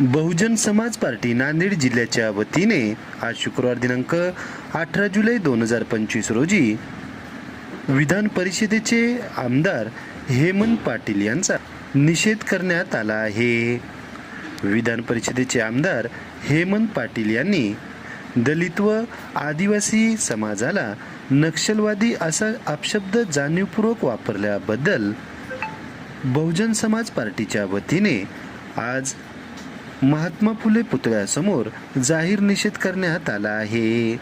Bahujan Samaj party Nanded जिल्ह्याच्या वतीने आज शुक्रवार दिनांक अठरा जुलै दोन हजार पंचवीस रोजी विधान परिषदेचे आमदार हेमंत पाटील यांचा निषेध करण्यात आला आहे. विधान परिषदेचे आमदार हेमंत पाटील यांनी दलित व आदिवासी समाजाला नक्षलवादी असा अपशब्द जाणीवपूर्वक वापरल्याबद्दल बहुजन समाज पार्टीच्या वतीने आज महात्मा फुले पुतळ्यासमोर जाहीर निषेध करण्यात आला आहे.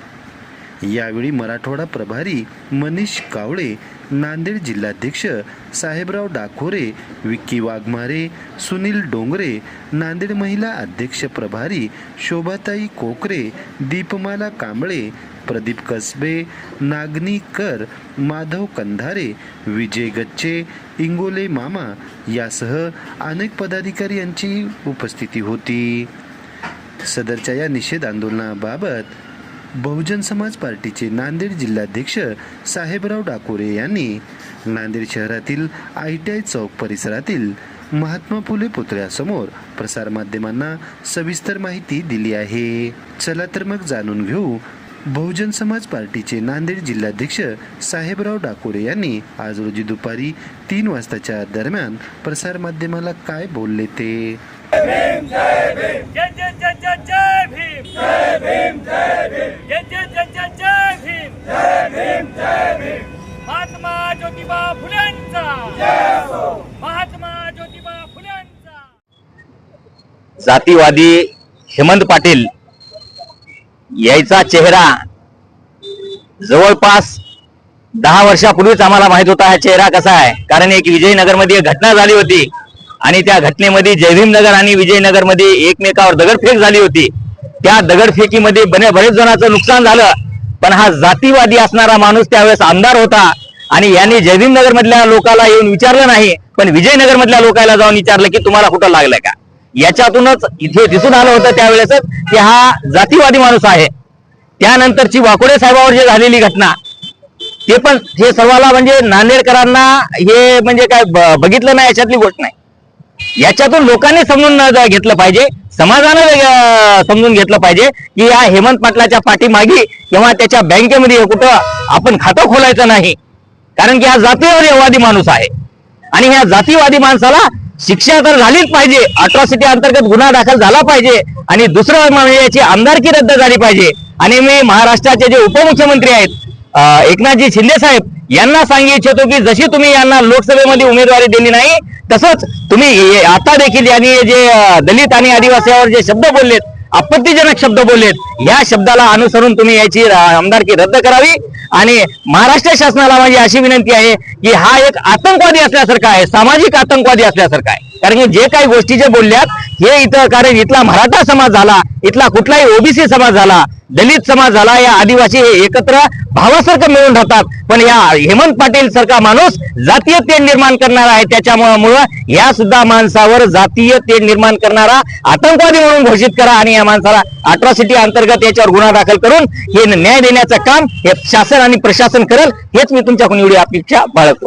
यावेळी मराठवाडा प्रभारी मनीष कावळे नांदेड जिल्हाध्यक्ष साहेबराव डाकोरे विक्की वाघमारे सुनील डोंगरे नांदेड महिला अध्यक्ष प्रभारी शोभाताई कोकरे दीपमाला कांबळे प्रदीप कसबे नागनी कर माधव कंधारे विजय गच्चे इंगोले मामा यासह अनेक पदाधिकारी यांची उपस्थिती होती. सदरच्या या निषेध आंदोलनाबाबत बहुजन समाज पार्टीचे नांदेड जिल्हाध्यक्ष साहेबराव डाकोरे यांनी नांदेड शहरातील आय टी आय चौक परिसरातील महात्मा फुले पुतळ्यासमोर प्रसारमाध्यमांना सविस्तर माहिती दिली आहे. चला तर मग जाणून घेऊ बहुजन समाज पार्टीचे नांदेड जिल्हाध्यक्ष साहेबराव डाकोरे यांनी आज रोजी दुपारी तीन वाजताच्या दरम्यान प्रसारमाध्यमाला काय बोलले ते? जय भीम जय भीम जय जय जय जय जय भीम जय भीम जय भीम महात्मा ज्योतिबा महात्मा ज्योतिबा जातीवादी हेमंत पाटील यायचा चेहरा जवळपास दहा वर्षापूर्वीच आम्हाला माहीत होता हा चेहरा कसा आहे. कारण एक विजयनगरमध्ये घटना झाली होती आणि त्या घटनेमध्ये जयभीम नगर आणि विजयनगरमध्ये एकमेकावर दगडफेक झाली होती. त्या दगडफेकीमध्ये बने बरेच जणांचं नुकसान झालं. पण हा जातीवादी असणारा माणूस त्यावेळेस आमदार होता. आणि यांनी जयभीमनगर मधल्या लोकांना येऊन विचारलं नाही पण विजयनगर मधल्या लोकांना जाऊन विचारलं की तुम्हाला कुठं लागलंय का? याच्यातूनच इथे दिसून आलं होतं त्यावेळेसच की हा जातीवादी माणूस आहे. त्यानंतरची वाकोडे साहेबावर जे झालेली घटना ते पण हे सर्वाला म्हणजे नांदेडकरांना हे म्हणजे काय बघितलं नाही याच्यातली गोष्ट नाही. याच्यातून लोकांनी समजून घेतलं पाहिजे समाजानं समजून घेतलं पाहिजे की या हेमंत पाटलाच्या पाठीमागे किंवा त्याच्या बँकेमध्ये कुठं आपण खातं खोलायचं नाही. कारण की हा जातीवादी माणूस आहे. आणि ह्या जातीवादी माणसाला शिक्षा तर झालीच पाहिजे अट्रॉसिटी अंतर्गत गुन्हा दाखल झाला पाहिजे आणि दुसरं म्हणजे याची आमदारकी रद्द झाली पाहिजे. आणि मी महाराष्ट्राचे जे उपमुख्यमंत्री आहेत एकनाथजी शिंदे साहेब यांना सांगू इच्छितो की जशी तुम्ही यांना लोकसभेमध्ये उमेदवारी दिली नाही तसंच तुम्ही आता देखील यांनी जे दलित आणि आदिवासीवर जे शब्द बोललेत आपत्तीजनक शब्द बोललेत या शब्दाला अनुसरून तुम्ही याची आमदारकी रद्द करावी. आणि महाराष्ट्र शासनाला माझी अशी विनंती आहे की हा एक आतंकवादी असल्यासारखा आहे सामाजिक आतंकवादी असल्यासारखा आहे. कारण की जे काही गोष्टी जे बोलल्यात हे इथं कारण इथला मराठा समाज झाला इथला कुठलाही ओबीसी समाज झाला दलित समाज झाला या आदिवासी हे एकत्र भावासारखं मिळून राहतात. पण या हेमंत पाटील सारखा माणूस जातीय तेढ निर्माण करणारा आहे त्याच्यामुळं या सुद्धा माणसावर जातीय तेढ निर्माण करणारा आतंकवादी म्हणून घोषित करा आणि या माणसाला अट्रॉसिटी अंतर्गत याच्यावर गुन्हा दाखल करून हे न्याय देण्याचं काम हे शासन आणि प्रशासन करेल हेच मी तुमच्याकडून एवढी अपेक्षा बाळगतो.